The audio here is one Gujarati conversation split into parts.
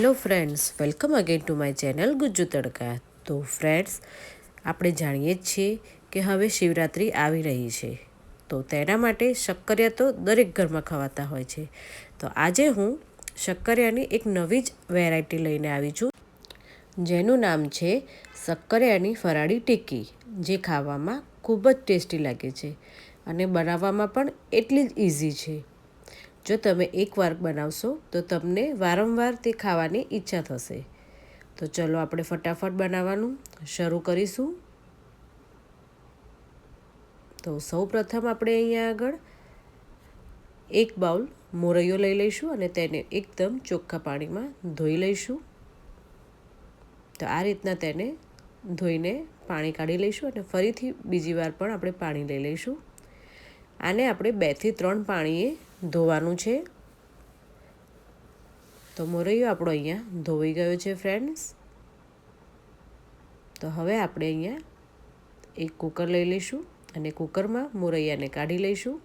Hello friends welcome again to my channel Gujju Tadka. તો ફ્રેન્ડ્સ આપણે જાણીએ જ છીએ કે હવે શિવરાત્રિ આવી રહી છે. તો તેના માટે શક્કરિયા તો દરેક ઘરમાં ખવાતા હોય છે. તો આજે હું શક્કરિયાની એક નવી જ વેરાયટી લઈને આવી છું, જેનું નામ છે શક્કરિયાની ફરાળી ટિક્કી જે ખાવામાં ખૂબ જ ટેસ્ટી લાગે છે અને બનાવવામાં પણ એટલી જ ઇઝી છે. જો તમે એકવાર બનાવશો, તો તમને વારંવાર તે ખાવાની ઈચ્છા થશે. તો ચલો આપણે ફટાફટ બનાવવાનું શરૂ કરીશું. તો સૌ પ્રથમ આપણે અહીંયા આગળ એક બાઉલ મોરૈયો લઈ લઈશું અને તેને એકદમ ચોખ્ખા પાણીમાં ધોઈ લઈશું. તો આ રીતના તેને ધોઈને પાણી કાઢી લઈશું અને ફરીથી બીજી વાર પણ આપણે પાણી લઈ લઈશું. આને આપણે બેથી ત્રણ પાણીએ ધોવાનું છે. તો મોરૈયો આપણો અહીંયા ધોઈ ગયો છે ફ્રેન્ડ્સ તો હવે આપણે અહીંયા એક કુકર લઈ લઈશું અને કુકરમાં મોરૈયાને કાઢી લઈશું.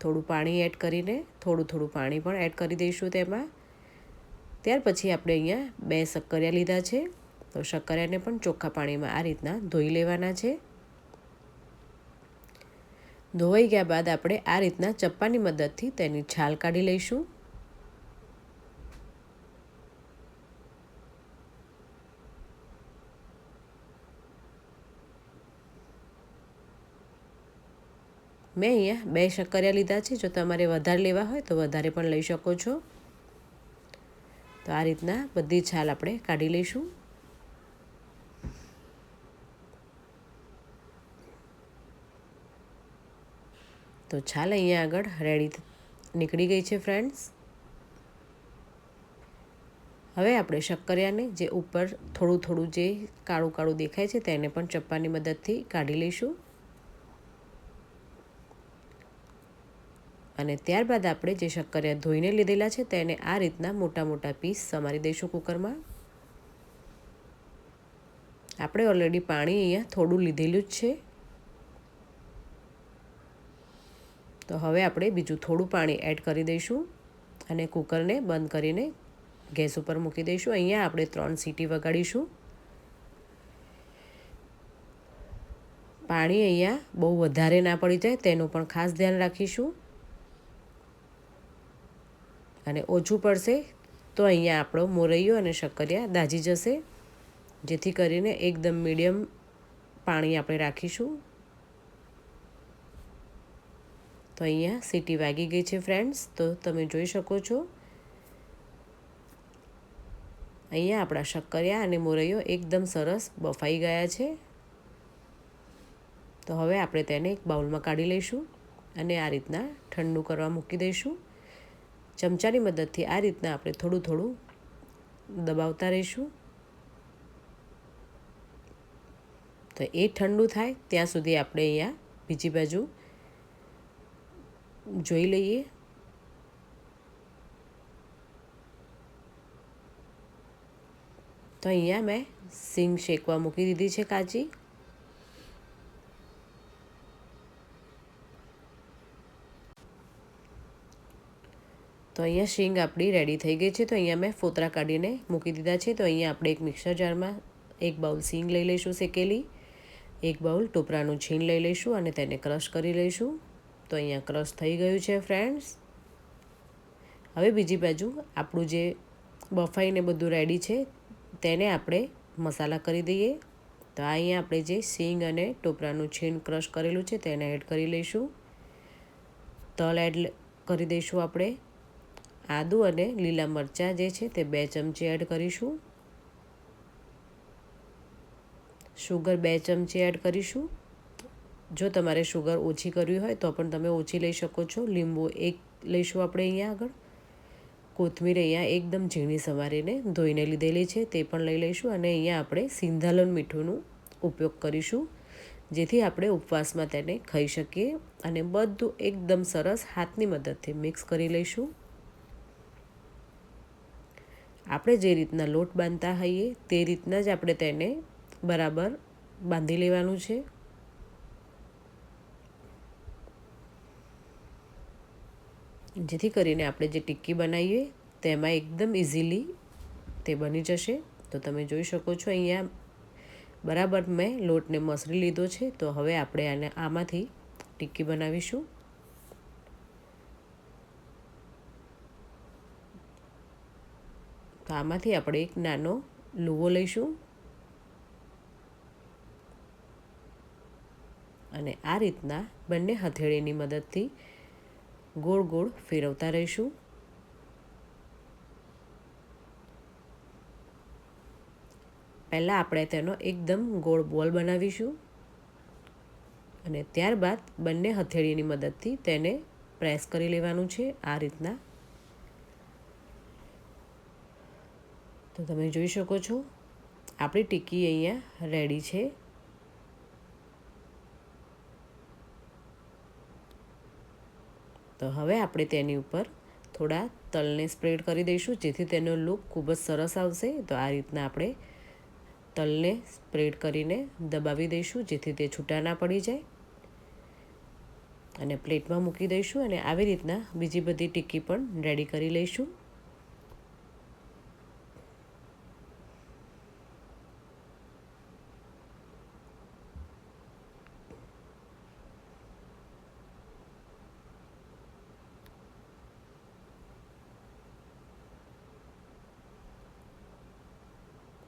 થોડું પાણી એડ કરીને, થોડું થોડું પાણી પણ એડ કરી દઈશું તેમાં. ત્યાર પછી આપણે અહીંયા બે શક્કરિયા લીધા છે. તો શક્કરિયાને પણ ચોખ્ખા પાણીમાં આ રીતના ધોઈ લેવાના છે. ધોવાઈ ગયા બાદ આપણે આ રીતના ચપ્પાની મદદથી તેની છાલ કાઢી લઈશું. મેં અહીંયા બે શક્કરિયા લીધા છે. જો તમારે વધારે લેવા હોય તો વધારે પણ લઈ શકો છો. તો આ રીતના બધી છાલ આપણે કાઢી લઈશું. તો ચાલ અહીંયા આગળ. રેડી નીકળી ગઈ છે ફ્રેન્ડ્સ હવે આપણે શક્કરિયાને જે ઉપર થોડું થોડું જે કાળું કાળું દેખાય છે તેને પણ ચપ્પાની મદદથી કાઢી લઈશું. અને ત્યારબાદ આપણે જે શક્કરિયા ધોઈને લીધેલા છે તેને આ રીતના મોટા મોટા પીસ સમારી દઈશું કુકરમાં. આપણે ઓલરેડી પાણી અહીંયા થોડું લીધેલું જ છે. તો હવે આપણે બીજું થોડું પાણી એડ કરી દઈશું અને કુકરને બંધ કરીને ગેસ ઉપર મૂકી દઈશું. અહીંયા આપણે ત્રણ સીટી વગાડીશું. પાણી અહીંયા બહુ વધારે ના પડી જાય તેનું પણ ખાસ ધ્યાન રાખીશું. અને ઓછું પડશે તો અહીંયા આપણો મોરૈયો અને શક્કરિયા દાજી જશે, જેથી કરીને એકદમ મીડિયમ પાણી આપણે રાખીશું. તો અહીંયા સીટી વાગી ગઈ છે ફ્રેન્ડ્સ તો તમે જોઈ શકો છો. અહીંયા આપણા શક્કરિયા અને મોરૈયો એકદમ સરસ બફાઈ ગયા છે. તો હવે આપણે તેને એક બાઉલમાં કાઢી લઈશું અને આ રીતના ઠંડુ કરવા મૂકી દઈશું. ચમચાની મદદથી આ રીતના આપણે થોડું થોડું દબાવતા રહીશું. તો એ ઠંડુ થાય, ત્યાં સુધી આપણે અહીંયા બીજી બાજુ જોઈ લઈએ. તો અહીંયા મેં સિંગ શેકવા મૂકી દીધી છે કાચી. તો અહીંયા શીંગ આપણી રેડી થઈ ગઈ છે. તો અહીંયા મેં ફોતરા કાઢીને મૂકી દીધા છે. તો અહીંયા આપણે એક મિક્સર જારમાં એક બાઉલ શીંગ લઈ લઈશું શેકેલી. એક બાઉલ ટોપરાનું છીણ લઈ લઈશું અને તેને ક્રશ કરી લઈશું. તો અહીંયા ક્રશ થઈ ગયું છે ફ્રેન્ડ્સ હવે બીજી બાજુ આપણું જે બફાઈને બધું રેડી છે, તેને આપણે મસાલા કરી દઈએ. તો અહીંયા આપણે જે સિંગ અને ટોપરાનું છીણ ક્રશ કરેલું છે, તેને એડ કરી લઈશું. તલ એડ કરી દઈશું આપણે. આદું અને લીલા મરચાં જે છે, તે બે ચમચી એડ કરીશું. શુગર બે ચમચી એડ કરીશું. જો તમારે શુગર ઓછી કરવી હોય તો પણ તમે ઓછી લઈ શકો છો. લીંબુ એક લઈશું આપણે અહીંયા આગળ. કોથમીર અહીંયા એકદમ ઝીણી સમારીને ધોઈને લીધેલી છે, તે પણ લઈ લઈશું અને અહીંયા આપણે સિંધાલન મીઠુંનું ઉપયોગ કરીશું, જેથી આપણે ઉપવાસમાં તેને ખાઈ શકીએ અને બધું એકદમ સરસ હાથની મદદથી મિક્સ કરી લઈશું. આપણે જે રીતના લોટ બાંધતા હોઈએ તે રીતના જ આપણે તેને બરાબર બાંધી લેવાનું છે. જેથી કરીને આપણે જે ટિક્કી બનાવીએ, તેમાં એકદમ ઇઝીલી તે બની જશે. તો તમે જોઈ શકો છો અહીંયા બરાબર મેં લોટને મસરી લીધો છે. તો હવે આપણે આને આમાંથી ટિક્કી બનાવીશું. તો આમાંથી આપણે એક નાનો લુવો લઈશું. અને આ રીતના બંને હથેળીની મદદથી ગોળ ગોળ ફેરવતા રહીશું. પહેલાં આપણે તેનો એકદમ ગોળ બોલ બનાવીશું અને ત્યારબાદ બંને હથેળીની મદદથી તેને પ્રેસ કરી લેવાનું છે આ રીતના. તો તમે જોઈ શકો છો, આપણી ટીકી અહીંયા રેડી છે. તો હવે આપણે તેની ઉપર થોડા તલને સ્પ્રેડ કરી દઈશું, જેથી તેનો લુક ખૂબ જ સરસ આવશે. તો આ રીતના આપણે તલને સ્પ્રેડ કરીને દબાવી દઈશું, જેથી તે છૂટા ના પડી જાય. અને પ્લેટમાં મૂકી દઈશું અને આવી રીતના બીજી બધી ટિક્કી પણ રેડી કરી લઈશું.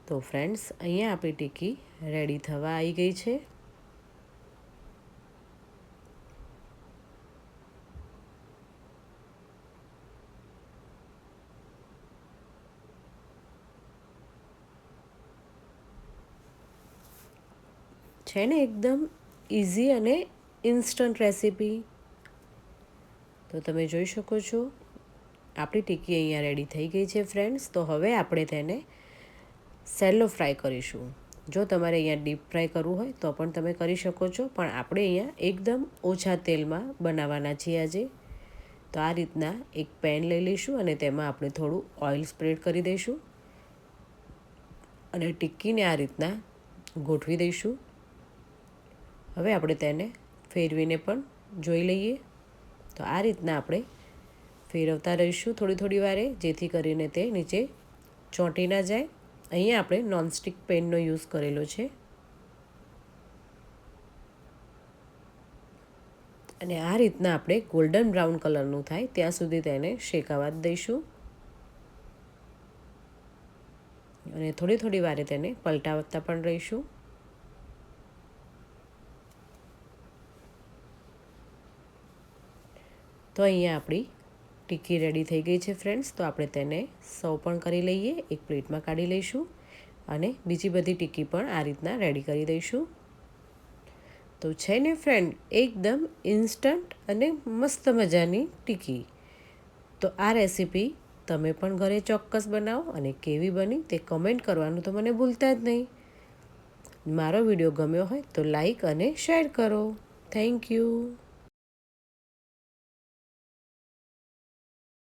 તો ફ્રેન્ડ્સ અહીંયા આપણી ટીકી રેડી થવા આવી ગઈ છે. છે ને એકદમ ઇઝી અને ઇન્સ્ટન્ટ રેસીપી તો તમે જોઈ શકો છો, આપણી ટીકી અહીંયા રેડી થઈ ગઈ છે ફ્રેન્ડ્સ તો હવે આપણે તેને સેલો ફ્રાય કરીશું. જો તમારે અહીંયા ડીપ ફ્રાય કરવું હોય તો પણ તમે કરી શકો છો, પણ આપણે અહીંયા એકદમ ઓછા તેલમાં બનાવવાના છીએ આજે. તો આ રીતના એક પેન લઈ લઈશું અને તેમાં આપણે થોડું ઓઇલ સ્પ્રેડ કરી દઈશું. અને ટિક્કીને આ રીતના ગોઠવી દઈશું. હવે આપણે તેને ફેરવીને પણ જોઈ લઈએ. તો આ રીતના આપણે ફેરવતા રહીશું થોડી થોડી વારે, જેથી કરીને તે નીચે ચોંટી ના જાય. અહીંયા આપણે નોનસ્ટિક પેનનો યુઝ કરેલો છે. અને આ રીતના આપણે ગોલ્ડન બ્રાઉન કલરનું થાય, ત્યાં સુધી તેને શેકાવા દઈશું. અને થોડી થોડી વારે તેને પલટાવતા પણ રહીશું. તો અહીંયા આપણી ટિક્કી રેડી થઈ ગઈ છે ફ્રેન્ડ્સ, તો આપણે તેને સર્વ પણ કરી લઈએ, એક પ્લેટમાં કાઢી લઈશું અને બીજી બધી ટિક્કી પણ આ રીતના રેડી કરી દઈશું. તો છે ને ફ્રેન્ડ, એકદમ ઇન્સ્ટન્ટ અને મસ્ત મજાની ટિક્કી તો આ રેસીપી તમે પણ ઘરે ચોક્કસ બનાવો અને કેવી બની તે કમેન્ટ કરવાનું તો મને ભૂલતા જ નહીં. મારો વીડિયો ગમ્યો હોય તો લાઈક અને શેર કરો. Thank you.